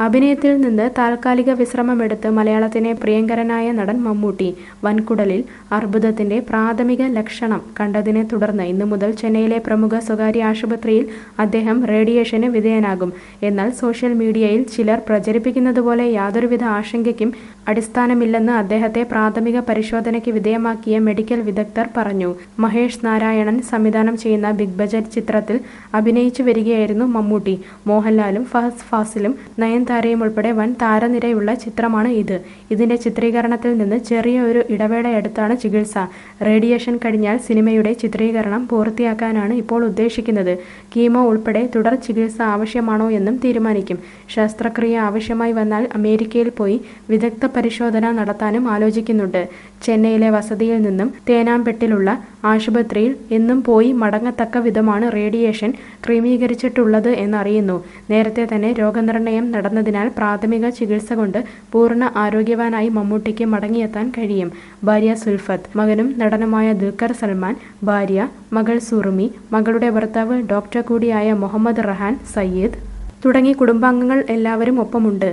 അഭിനയത്തിൽ നിന്ന് താൽക്കാലിക വിശ്രമമെടുത്ത് മലയാളത്തിനെ പ്രിയങ്കരനായ നടൻ മമ്മൂട്ടി വൻകുടലിൽ അർബുദത്തിന്റെ പ്രാഥമിക ലക്ഷണം കണ്ടതിനെ തുടർന്ന് ഇന്നു മുതൽ ചെന്നൈയിലെ പ്രമുഖ സ്വകാര്യ ആശുപത്രിയിൽ അദ്ദേഹം റേഡിയേഷന് വിധേയനാകും. എന്നാൽ സോഷ്യൽ മീഡിയയിൽ ചിലർ പ്രചരിപ്പിക്കുന്നതുപോലെ യാതൊരുവിധ ആശങ്കയ്ക്കും അടിസ്ഥാനമില്ലെന്ന് അദ്ദേഹത്തെ പ്രാഥമിക പരിശോധനയ്ക്ക് വിധേയമാക്കിയ മെഡിക്കൽ വിദഗ്ധർ പറഞ്ഞു. മഹേഷ് നാരായണൻ സംവിധാനം ചെയ്യുന്ന ബിഗ് ബജറ്റ് ചിത്രത്തിൽ അഭിനയിച്ചു വരികയായിരുന്നു മമ്മൂട്ടി. മോഹൻലാലും ഫഹസ് ഫാസിലും നയൻതാരയും ഉൾപ്പെടെ വൻ താരനിരയുള്ള ചിത്രമാണ് ഇത്. ഇതിന്റെ ചിത്രീകരണത്തിൽ നിന്ന് ചെറിയ ഒരു ഇടവേളയെടുത്താണ് ചികിത്സ. റേഡിയേഷൻ കഴിഞ്ഞാൽ സിനിമയുടെ ചിത്രീകരണം പൂർത്തിയാക്കാനാണ് ഇപ്പോൾ ഉദ്ദേശിക്കുന്നത്. കീമോ ഉൾപ്പെടെ തുടർ ചികിത്സ ആവശ്യമാണോ എന്നും തീരുമാനിക്കും. ശസ്ത്രക്രിയ ആവശ്യമായി വന്നാൽ അമേരിക്കയിൽ പോയി വിദഗ്ധ പരിശോധന നടത്താനും ആലോചിക്കുന്നുണ്ട്. ചെന്നൈയിലെ വസതിയിൽ നിന്നും തേനാമ്പെട്ടിലുള്ള ആശുപത്രിയിൽ എന്നും പോയി മടങ്ങത്തക്ക വിധമാണ് റേഡിയേഷൻ ക്രമീകരിച്ചിട്ടുള്ളത് എന്നറിയുന്നു. നേരത്തെ തന്നെ രോഗനിർണയം നടന്നതിനാൽ പ്രാഥമിക ചികിത്സ കൊണ്ട് പൂർണ ആരോഗ്യവാനായി മമ്മൂട്ടിക്ക് മടങ്ങിയെത്താൻ കഴിയും. ഭാര്യ സുൽഫത്ത് മകനും നടനുമായ ദുൽഖർ സൽമാൻ ഭാര്യ മകൾ സുറുമി മകളുടെ ഭർത്താവ് ഡോക്ടർ കൂടിയായ മുഹമ്മദ് റഹാൻ സയ്യിദ് തുടങ്ങി കുടുംബാംഗങ്ങൾ എല്ലാവരും ഒപ്പമുണ്ട്.